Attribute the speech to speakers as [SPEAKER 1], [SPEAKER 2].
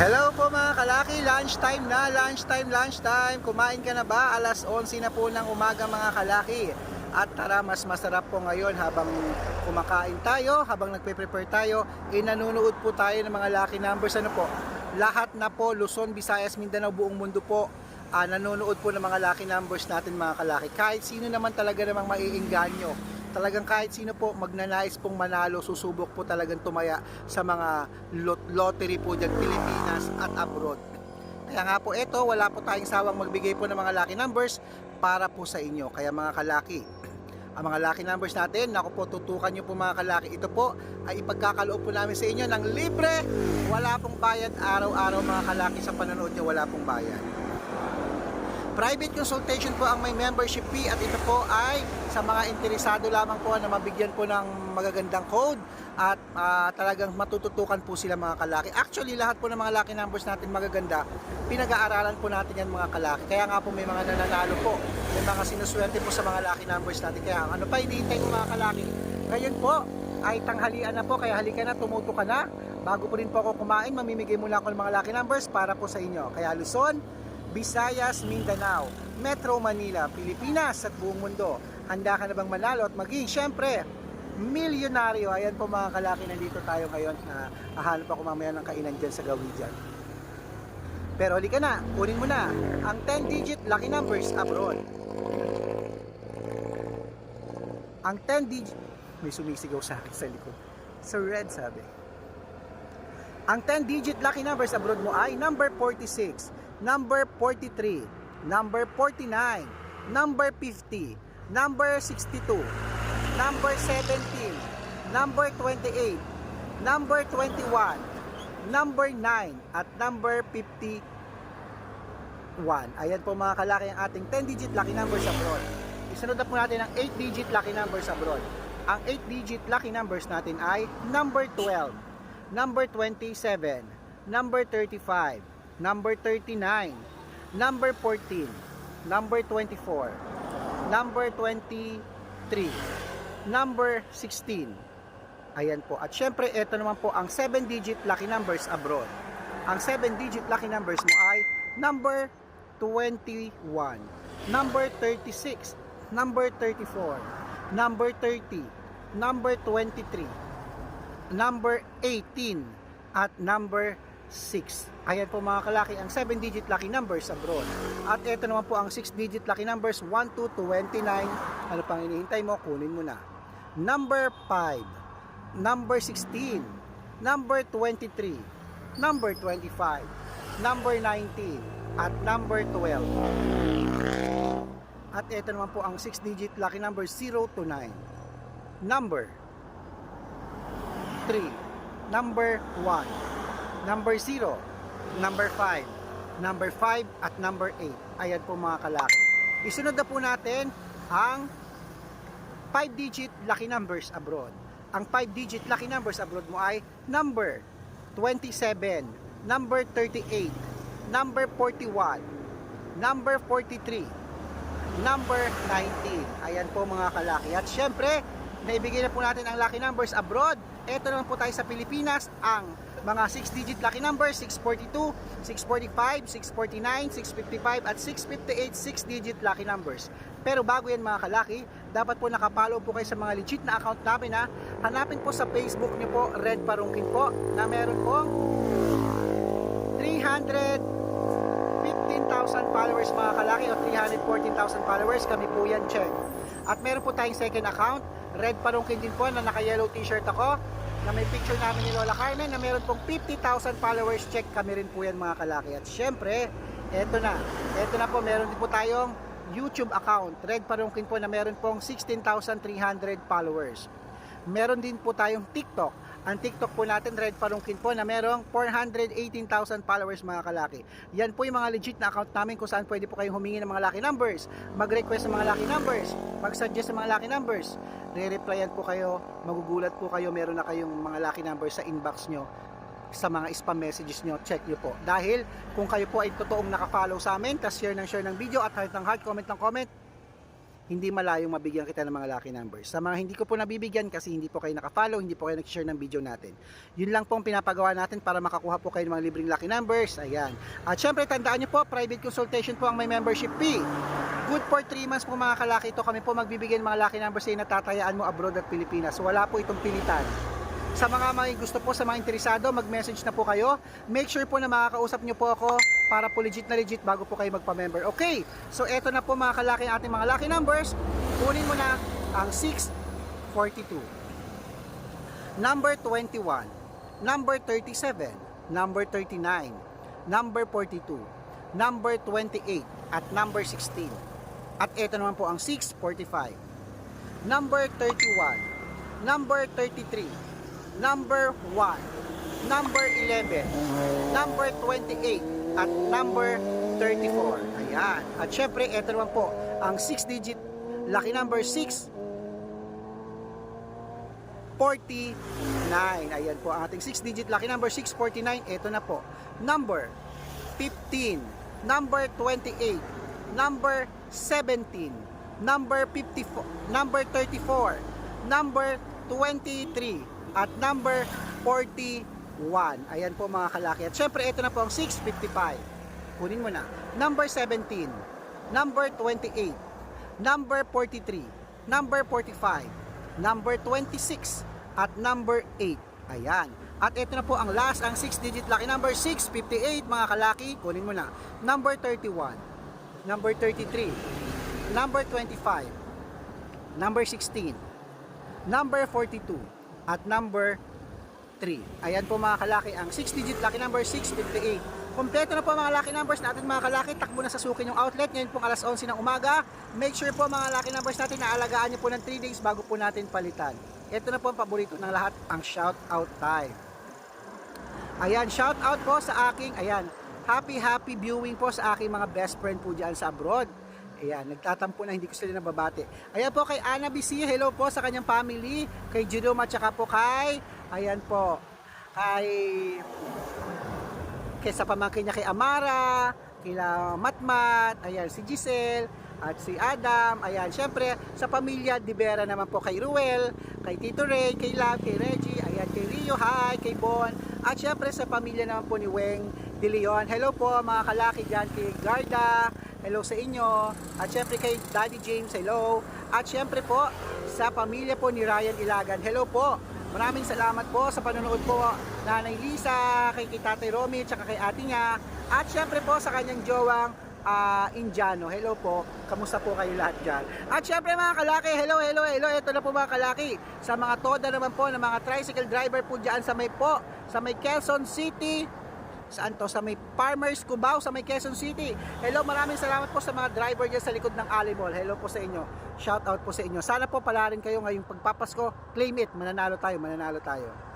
[SPEAKER 1] Hello po mga kalaki, lunchtime na, lunchtime, lunchtime. Kumain ka na ba? Alas 11 na po ng umaga mga kalaki. At tara, mas masarap po ngayon habang kumakain tayo, habang nagpe-prepare tayo, eh nanonood po tayo ng mga lucky numbers. Ano po? Lahat na po, Luzon, Visayas, Mindanao, buong mundo po, ah, nanonood po ng mga lucky numbers natin mga kalaki. Kahit sino naman talaga namang maiinganyo. Talagang kahit sino po magnanais pong manalo, susubok po talagang tumaya sa mga lot lottery po dyan, Pilipinas at abroad. Kaya nga po ito, wala po tayong sawang magbigay po ng mga lucky numbers para po sa inyo. Kaya mga kalaki, ang mga lucky numbers natin, naku po, tutukan nyo po mga kalaki. Ito po ay ipagkakaloob po namin sa inyo ng libre. Wala pong bayad araw-araw mga kalaki sa panonood nyo, wala pong bayad. Private consultation po ang may membership fee at ito po ay sa mga interesado lamang po na mabigyan po ng magagandang code at ah, talagang matututukan po sila mga kalaki. Actually, lahat po ng mga lucky numbers natin magaganda, pinag-aaralan po natin yan mga kalaki. Kaya nga po may mga nananalo po, may mga sinuswerte po sa mga lucky numbers natin. Kaya ano pa hinihintay mo mga kalaki? Ngayon po, ay tanghalian na po, kaya halika na, tumuto ka na. Bago po rin po ako kumain, mamimigay muna ako ng mga lucky numbers para po sa inyo. Kaya Luzon, Visayas, Mindanao, Metro Manila, Pilipinas at buong mundo. Handa ka na bang manalo at maging syempre milyonaryo? Ayan po mga kalaki, nandito tayo ngayon. Uh, ahanap ako mamaya ng kainan dyan sa gawin dyan. Pero halika na, kunin mo na ang 10-digit lucky numbers abroad. Ang 10-digit, may sumisigaw sa akin sa likod. Sa red sabi. Ang 10-digit lucky numbers abroad mo ay number 46, number 43, number 49, number 50, number 62, number 17, number 28, number 21, number 9, at number 51. Ayan po mga kalaki ang ating 10-digit lucky numbers abroad. Isunod na po natin ang 8-digit lucky numbers abroad. Ang 8-digit lucky numbers natin ay number 12, number 27, number 35, number 39, number 14, number 24, number 23, number 16. Ayan po. At syempre, ito naman po ang 7-digit lucky numbers abroad. Ang 7-digit lucky numbers mo ay number 21, number 36, number 34, number 30, number 23, number 18, at number 6. Ayan po mga kalaki ang 7-digit lucky numbers abroad. At ito naman po ang 6-digit lucky numbers 1 to 29. Ano pang hinihintay mo? Kunin mo na. Number 5, number 16, number 23, number 25, number 19, at number 12. At ito naman po ang 6-digit lucky number 0 to 9. Number 3, number 1, number 0, number 5, number 5 at number 8. Ayan po mga kalaki. Isunod na po natin ang 5-digit lucky numbers abroad. Ang 5-digit lucky numbers abroad mo ay number 27, number 38, number 41, number 43, number 19. Ayan po mga kalaki. At syempre, naibigay na po natin ang lucky numbers abroad. Ito naman po tayo sa Pilipinas, ang mga 6-digit lucky numbers, 642, 645, 649, 655, at 658 6-digit lucky numbers. Pero bago yan mga kalaki, dapat po nakapollow po kayo sa mga legit na account namin ha. Hanapin po sa Facebook niyo po, Red Parungkin po, na meron pong 300 15,000 followers mga kalaki o 314,000 followers kami po yan check at meron po tayong second account red parungkin din po na naka yellow t-shirt ako na may picture namin ni Lola Carmen na meron pong 50,000 followers. Check kami rin po yan mga kalaki. At syempre eto na. Eto na po meron din po tayong YouTube account. Red parungkin po na meron pong 16,300 followers. Meron din po tayong TikTok ang TikTok po natin, Red Parungkin po, na merong 418,000 followers mga kalaki. Yan po yung mga legit na account namin kung saan pwede po kayong humingi ng mga lucky numbers, mag-request ng mga lucky numbers, mag-suggest ng mga lucky numbers. Re-replyan po kayo, magugulat po kayo, meron na kayong mga lucky numbers sa inbox nyo sa mga spam messages nyo, check nyo po. Dahil kung kayo po ay totoong nakafollow sa amin, tas share ng share ng video at heart ng heart, comment ng comment, hindi malayong mabigyan kita ng mga lucky numbers. Sa mga hindi ko po nabibigyan kasi hindi po kayo nakafollow, hindi po kayo nag-share ng video natin. Yun lang po ang pinapagawa natin para makakuha po kayo ng mga libreng lucky numbers. Ayan. At syempre, tandaan nyo po, private consultation po ang may membership fee. Good for 3 months po mga kalaki ito. Kami po magbibigay ng mga lucky numbers sa natatayaan mo abroad at Pilipinas. Wala po itong pilitan. Sa mga may gusto po, sa mga interesado, mag-message na po kayo. Make sure po na makakausap nyo po ako para po legit na legit bago po kayo magpa-member. Okay, so eto na po mga kalaki ang ating mga lucky numbers. Kunin mo na ang 642, number 21, number 37, number 39, number 42, number 28, at number 16. At ito naman po ang 645, number 31, number 33, number 1, number 11, number 28, at number 34. Ayan. At syempre, ito naman po, ang 6-digit lucky number 6, 49. Ayan po, ang ating 6-digit lucky number 649. Ito na po. Number 15, number 28, number 17, number 54, number 34, number 23, at number 41. Ayan po mga kalaki. At syempre, ito na po ang 655. Kunin mo na. Number 17, number 28, number 43, number 45, number 26, at number 8. Ayan. At ito na po ang last, ang 6-digit lucky number 658 mga kalaki. Kunin mo na. Number 31, number 33, number 25, number 16, number 42, at number 3. Ayan po mga kalaki, ang 6-digit lucky number 658. Kompleto na po mga lucky numbers natin mga kalaki. Takbo na sa sukin yung outlet. Ngayon pong alas 11 ng umaga. Make sure po mga lucky numbers natin na alagaan nyo po ng 3 days bago po natin palitan. Ito na po ang paborito ng lahat, ang shout out time. Ayan, shout out po sa aking, ayan, happy happy viewing po sa aking mga best friend po dyan sa abroad. Ayan, nagtatampo na hindi ko sila nababate. Ayan po kay Ana BC, hello po sa kanyang family, kay Jerome at saka po kay, ayan po, kay, kay sa pamangkin niya kay Amara, kila Matmat, ayan si Giselle, at si Adam, ayan, syempre sa pamilya Divera naman po kay Ruel, kay Tito Ray, kay Lab, kay Reggie, ayan, kay Rio, hi, kay Bon, at syempre sa pamilya naman po ni Weng De Leon. Hello po mga kalaki dyan, kay Garda, hello sa inyo, at syempre kay Daddy James, hello, at syempre po sa pamilya po ni Ryan Ilagan, hello po, Maraming salamat po sa panonood po Nanay Lisa, kay, kay Tatay Romy, tsaka kay ate niya. At syempre po sa kanyang jowang ah, Indiano. Hello po, kamusta po kayo lahat dyan? At syempre mga kalaki, hello, hello, hello. Ito na po mga kalaki. Sa mga toda naman po ng mga tricycle driver po dyan sa may po, sa may Quezon City, saan to? Sa may Farmers Cubao, sa may Quezon City. Hello, maraming salamat po sa mga driver dyan sa likod ng Ali Mall. Hello po sa inyo. Shout out po sa inyo. Sana po pala rin kayo ngayong pagpapasko. Claim it, mananalo tayo, mananalo tayo.